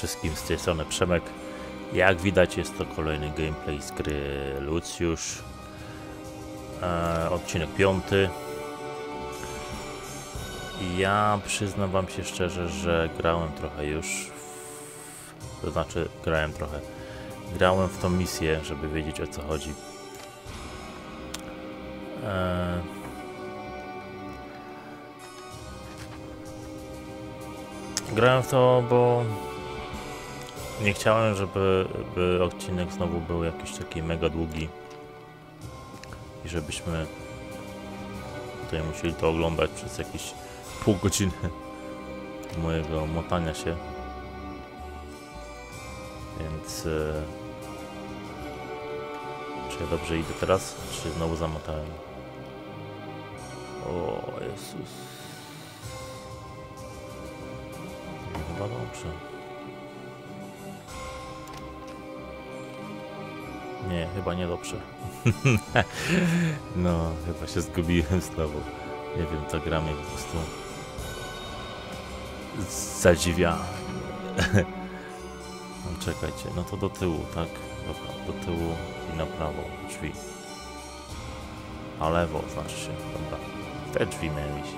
Wszystkim, z tej strony Przemek. Jak widać jest to kolejny gameplay z gry Lucius. E, odcinek piąty. Ja przyznam wam się szczerze, że grałem trochę już. W, to znaczy, grałem trochę. Grałem w tą misję, żeby wiedzieć o co chodzi. E, Grałem w to, bo nie chciałem, żeby by odcinek znowu był jakiś taki mega długi i żebyśmy tutaj musieli to oglądać przez jakieś pół godziny mojego motania się. Więc e, czy ja dobrze idę teraz, czy znowu zamotałem? O Jezus. Chyba dobrze. Nie, chyba nie dobrze. no, chyba się zgubiłem znowu. Nie wiem, co gra mnie po prostu zadziwia. no, czekajcie, no to do tyłu, tak? Dobra, do tyłu i na prawo drzwi. A lewo znaczy się, dobra. Te drzwi miałem iść.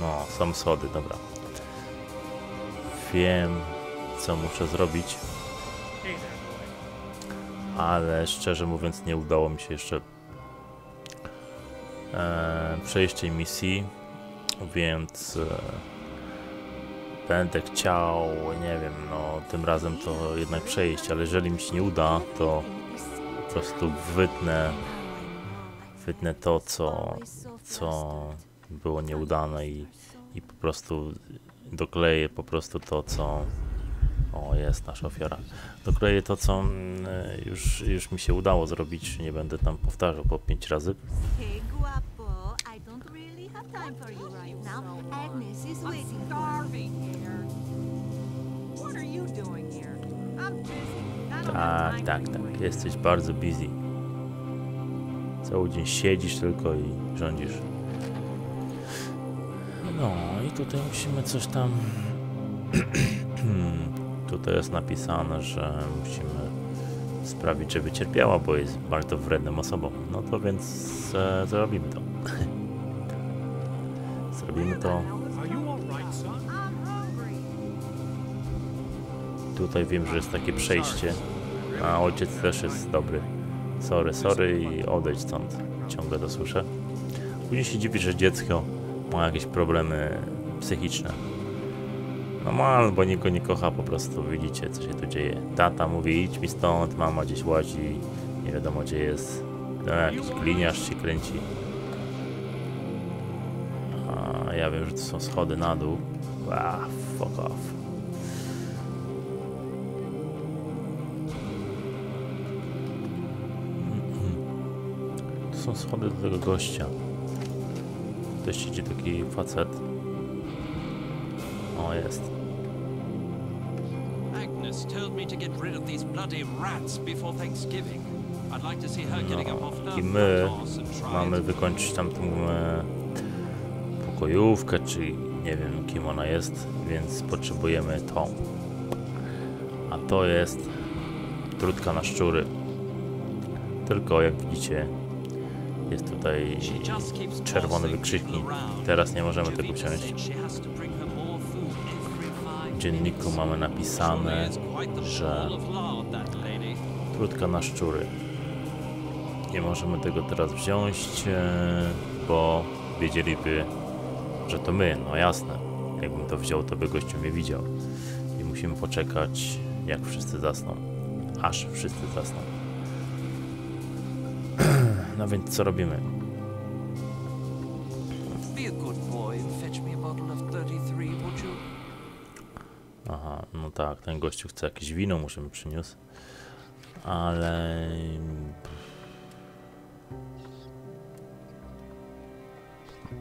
No, są schody, dobra wiem, co muszę zrobić. Ale szczerze mówiąc, nie udało mi się jeszcze e, przejść tej misji, więc e, będę chciał, nie wiem, no tym razem to jednak przejść, ale jeżeli mi się nie uda, to po prostu wytnę, wytnę to, co, co było nieudane i, i po prostu dokleję po prostu to, co... O, jest nasza ofiara. Dokleję to, co mm, już, już mi się udało zrobić. Nie będę tam powtarzał po pięć razy. Hey, guapo, I don't really have time for you right now. Agnes is waiting. I'm starving here. What are you doing here? I'm busy. I don't have Tak, tak, you tak. Jesteś bardzo busy. Cały dzień siedzisz tylko i rządzisz. No i tutaj musimy coś tam... tutaj jest napisane, że musimy sprawić, żeby cierpiała, bo jest bardzo wredną osobą. No to więc e, zrobimy to. zrobimy to. Tutaj wiem, że jest takie przejście. A ojciec też jest dobry. Sorry, sorry i odejdź stąd. Ciągle to słyszę. Później się dziwi, że dziecko ma jakieś problemy psychiczne. No ma, albo nikt go nie kocha po prostu. Widzicie, co się tu dzieje. Tata mówi, idź mi stąd, mama gdzieś łazi. Nie wiadomo, gdzie jest. No, jakiś gliniarz się kręci. A ja wiem, że to są schody na dół. Ah, fuck off. To są schody do tego gościa. Tutaj siedzi taki facet. O, jest. Agnes told me to get rid of these bloody rats before Thanksgiving. I'd like to see her getting up off No, her i my mamy wykończyć tamtą e, pokojówkę, czy nie wiem kim ona jest, więc potrzebujemy tą. A to jest trudka na szczury. Tylko jak widzicie jest tutaj czerwony wykrzyknik. Teraz nie możemy tego wziąć. Dzienniku mamy napisane, że trudka na szczury. Nie możemy tego teraz wziąć, e, bo wiedzieliby, że to my, no jasne. Jakbym to wziął, to by gościu mnie widział. I musimy poczekać, jak wszyscy zasną. Aż wszyscy zasną. No więc co robimy? Aha, no tak, ten gościu chce jakieś wino, muszę mi przyniósł. Ale...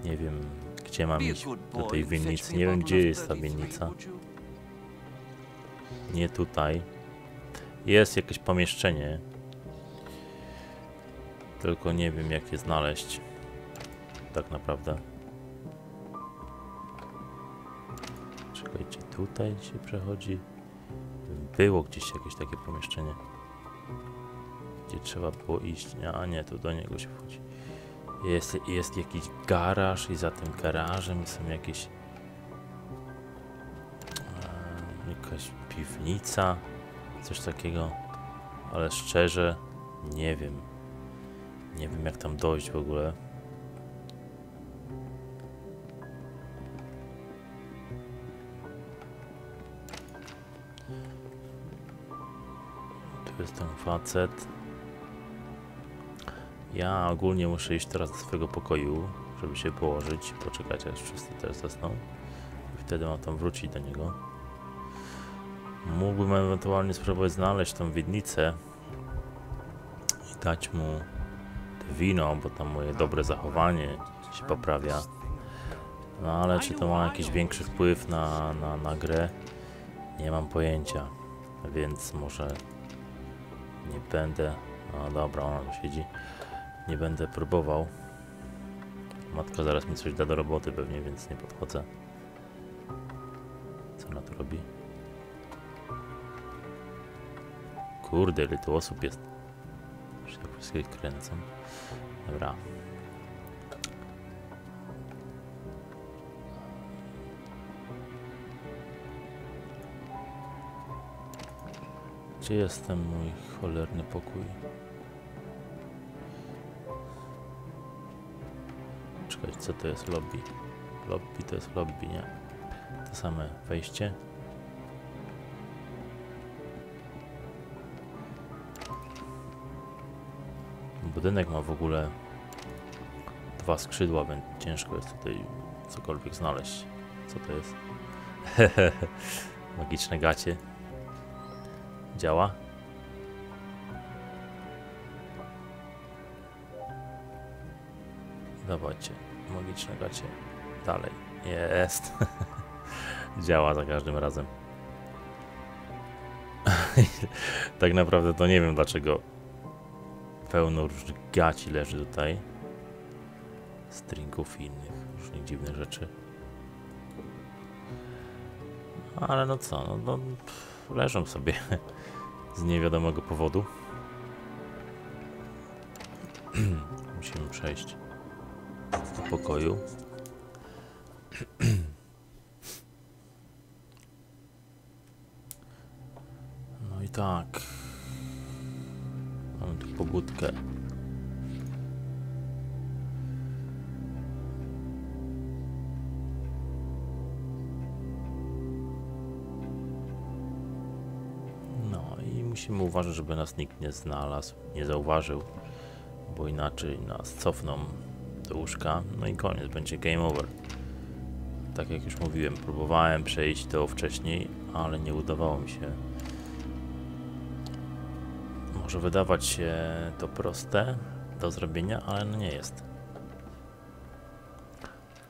Nie wiem, gdzie mam iść do tej winnicy. Nie wiem, gdzie jest ta 33, winnica. Nie tutaj. Jest jakieś pomieszczenie. Tylko nie wiem, jak je znaleźć. Tak naprawdę. Czekajcie, tutaj się przechodzi. Było gdzieś jakieś takie pomieszczenie, gdzie trzeba było iść. A nie, tu do niego się wchodzi. Jest, jest jakiś garaż i za tym garażem są jakieś e, jakaś piwnica, coś takiego, ale szczerze nie wiem. Nie wiem jak tam dojść w ogóle. Tu jest ten facet. Ja ogólnie muszę iść teraz do swojego pokoju, żeby się położyć, poczekać aż wszyscy też zasną. I wtedy mam tam wrócić do niego. Mógłbym ewentualnie spróbować znaleźć tą wiednicę i dać mu wino, bo tam moje dobre zachowanie się poprawia. No ale czy to ma jakiś większy wpływ na, na, na grę? Nie mam pojęcia, więc może nie będę. No dobra, ona tu siedzi. Nie będę próbował. Matka zaraz mi coś da do roboty pewnie, więc nie podchodzę. Co ona tu robi? Kurde, ile tu osób jest. Już tak wszystkie kręcą. Dobra. Gdzie jest ten mój cholerny pokój? Czekaj, co to jest lobby? Lobby to jest lobby, nie? To same wejście. Budynek ma w ogóle dwa skrzydła, więc ciężko jest tutaj cokolwiek znaleźć. Co to jest? Magiczne gacie. Działa? Dawajcie, magiczne gacie. Dalej. Jest. Działa za każdym razem. tak naprawdę to nie wiem dlaczego pełno różnych gaci leży tutaj. Stringów i innych różnych dziwnych rzeczy. Ale no co, no, no leżą sobie z niewiadomego powodu. Musimy przejść do pokoju. No i tak. Mamy tu pobudkę. Musimy uważać, żeby nas nikt nie znalazł, nie zauważył, bo inaczej nas cofną do łóżka, no i koniec, będzie game over. Tak jak już mówiłem, próbowałem przejść to wcześniej, ale nie udawało mi się. Może wydawać się to proste do zrobienia, ale no nie jest.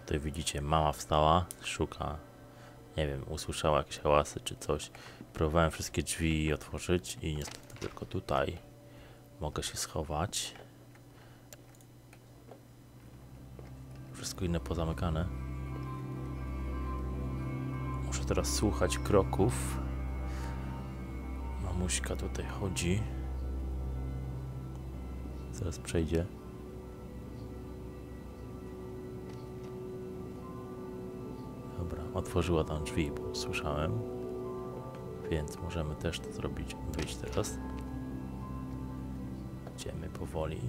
Tutaj widzicie, mama wstała, szuka, nie wiem, usłyszała jakieś hałasy czy coś. Próbowałem wszystkie drzwi otworzyć i niestety tylko tutaj mogę się schować. Wszystko inne pozamykane. Muszę teraz słuchać kroków. Mamuśka tutaj chodzi. Zaraz przejdzie. Dobra, otworzyła tam drzwi, bo słyszałem. Więc możemy też to zrobić. Wyjść teraz. Idziemy powoli.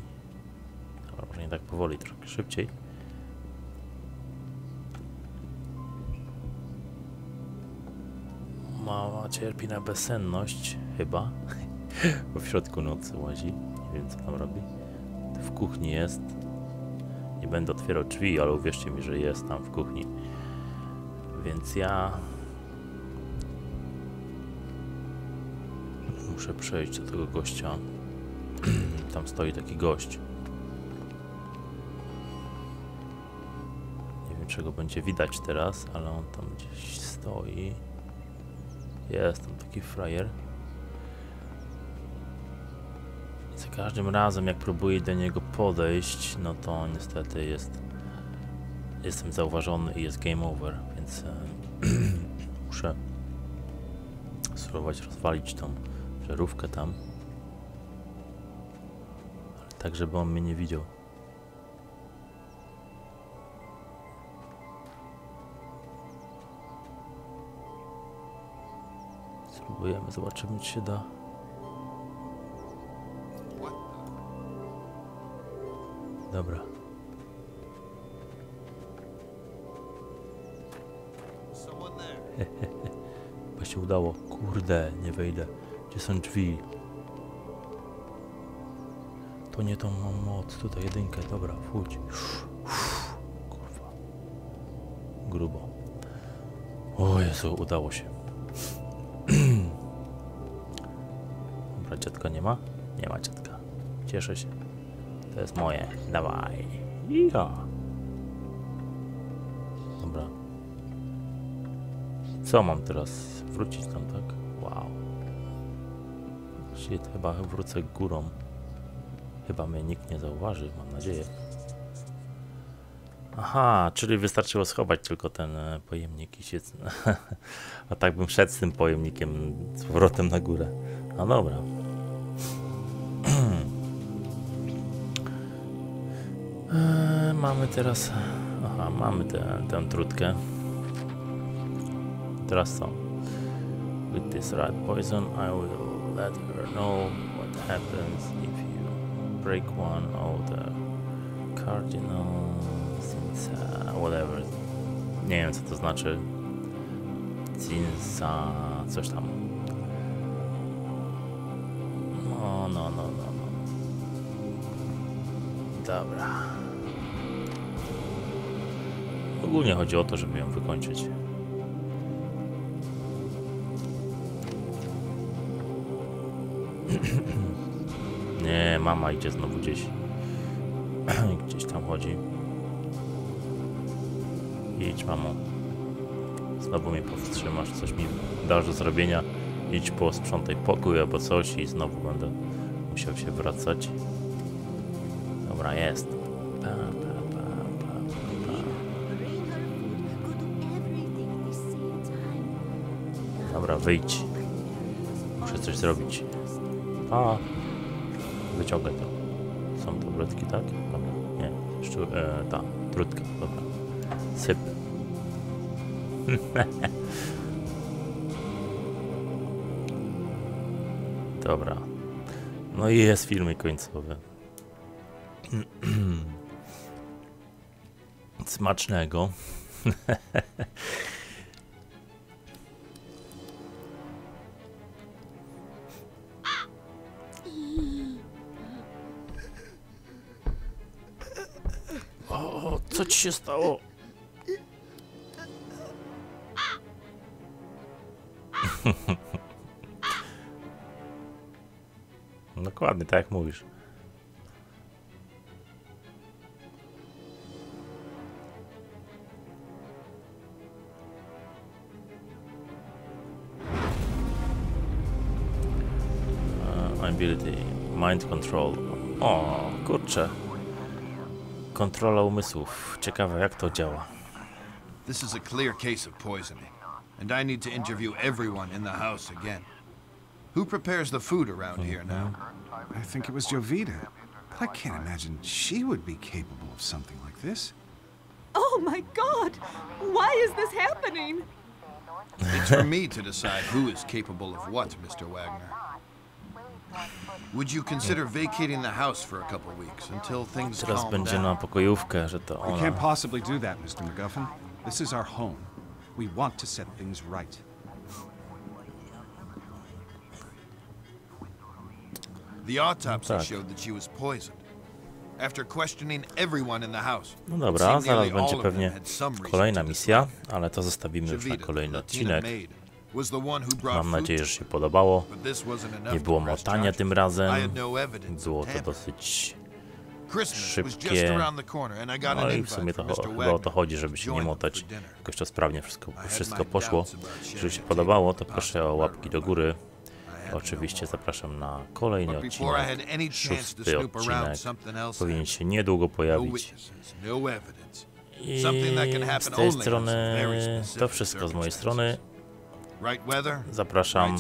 Dobra, może nie tak powoli, troszkę szybciej. Mama cierpi na bezsenność, chyba. Bo w środku nocy łazi. Nie wiem, co tam robi. W kuchni jest. Nie będę otwierał drzwi, ale uwierzcie mi, że jest tam w kuchni. Więc ja muszę przejść do tego gościa. tam stoi taki gość. Nie wiem, czego będzie widać teraz, ale on tam gdzieś stoi. Jest tam taki frajer. Za każdym razem, jak próbuję do niego podejść, no to niestety jest. Jestem zauważony i jest game over, więc muszę spróbować rozwalić tą żarówkę tam. Ale tak, żeby on mnie nie widział. Spróbujemy, zobaczymy czy się da. Dobra. Chyba się udało. Kurde, nie wejdę. Gdzie są drzwi? To nie tą mam moc. Tutaj jedynkę. Dobra, wchódź. Kurwa. Grubo. O Jezu, udało się. Dobra, dziadka nie ma? Nie ma dziadka. Cieszę się. To jest moje. Dawaj. Ja. Dobra. Co mam teraz? Wrócić tam, tak? Wow. Shit, chyba wrócę górą. Chyba mnie nikt nie zauważy, mam nadzieję. Aha, czyli wystarczyło schować tylko ten e, pojemnik i się... A tak bym szedł z tym pojemnikiem z powrotem na górę. No dobra. Eee, mamy teraz... Aha, mamy tę tę trutkę. Teraz co? With this rat poison, I will let her know what happens if you break one of the cardinals, uh, whatever. Nie wiem co to znaczy. Cinsa, coś tam. No, no, no, no, no. Dobra. Ogólnie chodzi o to, żeby ją wykończyć. Mama idzie znowu gdzieś. gdzieś tam chodzi. Idź, mamo. Znowu mnie powstrzymasz, coś mi dasz do zrobienia. Idź po sprzątaj pokój albo coś i znowu będę musiał się wracać. Dobra, jest. Pa, pa, pa, pa, pa. Dobra, wyjdź. Muszę coś zrobić. A. Wyciągaj to. Są to wrotki, tak? Dobra. Nie. Szczu e, ta. Trutka. Dobra. Syp. Dobra. No i jest filmik końcowy. Smacznego. Stało? Dokładnie, tak jak mówisz. Uh, ability, mind control. O, kurczę. Kontrola umysłów. Ciekawe jak to działa. This is a clear case of poisoning, and I need to interview everyone in the house again. Who prepares the food around here mm-hmm. now? I think it was Jovita. But I can't imagine she would be capable of something like this. Oh my god! Why is this happening? It's for me to decide who is capable of what, Mr. Wagner. Would you consider vacating the house for a couple weeks until things Teraz calm będzie down? na pokojówkę, że to We ona. can't possibly do that, Mr. MacGuffin. This is our home. We want to set things right. The autopsy tak. showed that she was poisoned. After questioning everyone in the house, No dobra, zaraz będzie pewnie kolejna misja, ale to zostawimy już na kolejny odcinek. Mam nadzieję, że się podobało. Nie było motania tym razem. no Było to dosyć. Szybkie. No i w sumie to o to chodzi, żeby się nie motać. Jakoś to sprawnie wszystko, wszystko poszło. Jeżeli się podobało, to proszę o łapki do góry. Oczywiście no hope. zapraszam na kolejny odcinek. Szósty odcinek powinien się niedługo No pojawić. I z tej strony to wszystko z mojej strony. Zapraszam